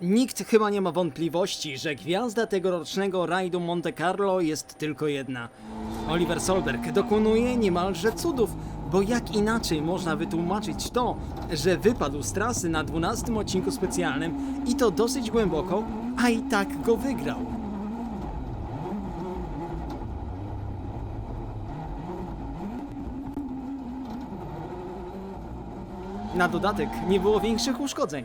Nikt chyba nie ma wątpliwości, że gwiazda tegorocznego rajdu Monte Carlo jest tylko jedna. Oliver Solberg dokonuje niemalże cudów, bo jak inaczej można wytłumaczyć to, że wypadł z trasy na 12 odcinku specjalnym i to dosyć głęboko, a i tak go wygrał. Na dodatek nie było większych uszkodzeń.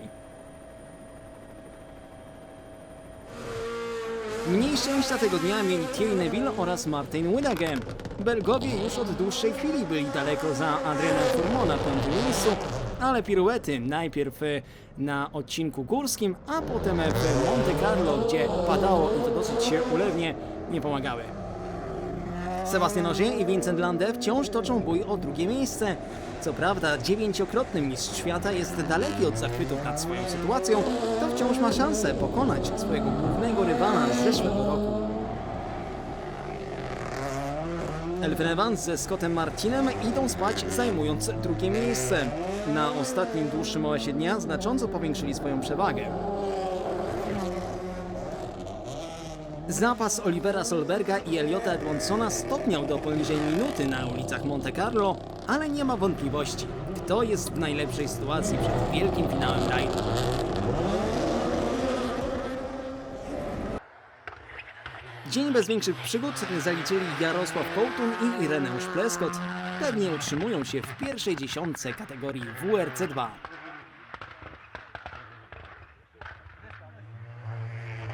Mniej szczęścia tego dnia mieli Thierry Neville oraz Martin Winagem. Belgowie już od dłuższej chwili byli daleko za Adrianem Furmo na piątym miejscu, ale piruety najpierw e, na odcinku górskim, a potem w Monte Carlo, gdzie padało i to dosyć ulewnie, nie pomagały. Sebastian Ogier i Vincent Lande wciąż toczą bój o drugie miejsce. Co prawda, dziewięciokrotny mistrz świata jest daleki od zachwytu nad swoją sytuacją, to wciąż ma szansę pokonać swojego głównego rywala z zeszłego roku. Elfyn Evans ze Scottem Martinem idą spać zajmując drugie miejsce. Na ostatnim dłuższym oasie dnia znacząco powiększyli swoją przewagę. Zapas Olivera Solberga i Eliota Edmondsona stopniał do poniżej minuty na ulicach Monte Carlo, ale nie ma wątpliwości, kto jest w najlepszej sytuacji przed wielkim finałem rajdu. Dzień bez większych przygód zaliczyli Jarosław Kołtun i Ireneusz Pleskot. Pewnie utrzymują się w pierwszej dziesiątce kategorii WRC2.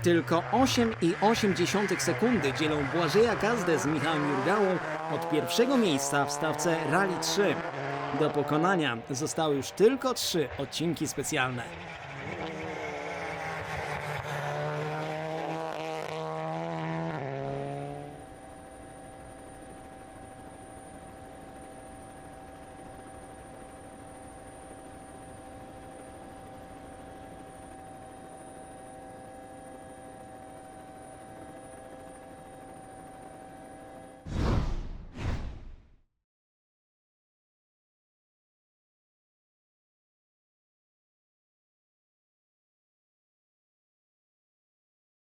Tylko 8,8 sekundy dzielą Błażeja Gazdę z Michałem Jurgałą od pierwszego miejsca w stawce Rally 3. Do pokonania zostały już tylko trzy odcinki specjalne.